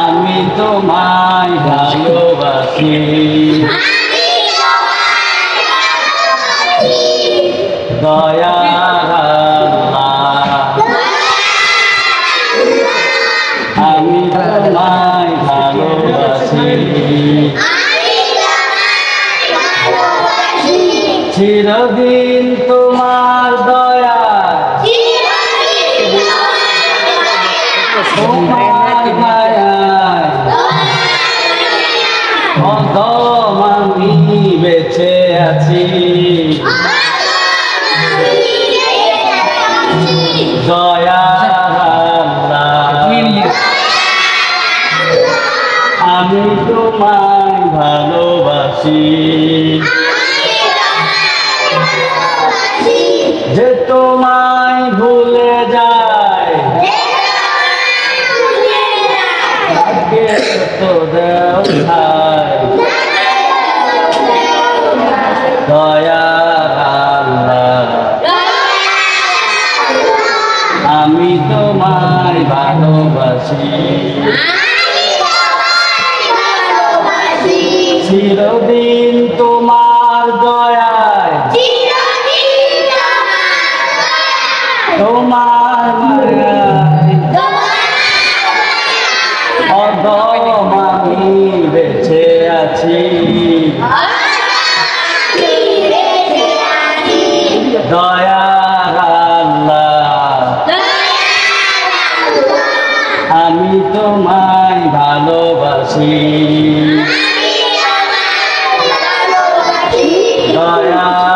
আমি তোমায় ভালোবাসি। দয়ার আল্লাহ আমি তোমায় ভালোবাসি। চিরদিন তোমার আমি আল্লাহ আমি তোমায় ভালোবাসি। তাকে তো দেও খায় আমি তোমায় ভালোবাসি। চিরদিন তোমার দয়ায়। তোমার আমি তোমায় ভালোবাসি। দয়া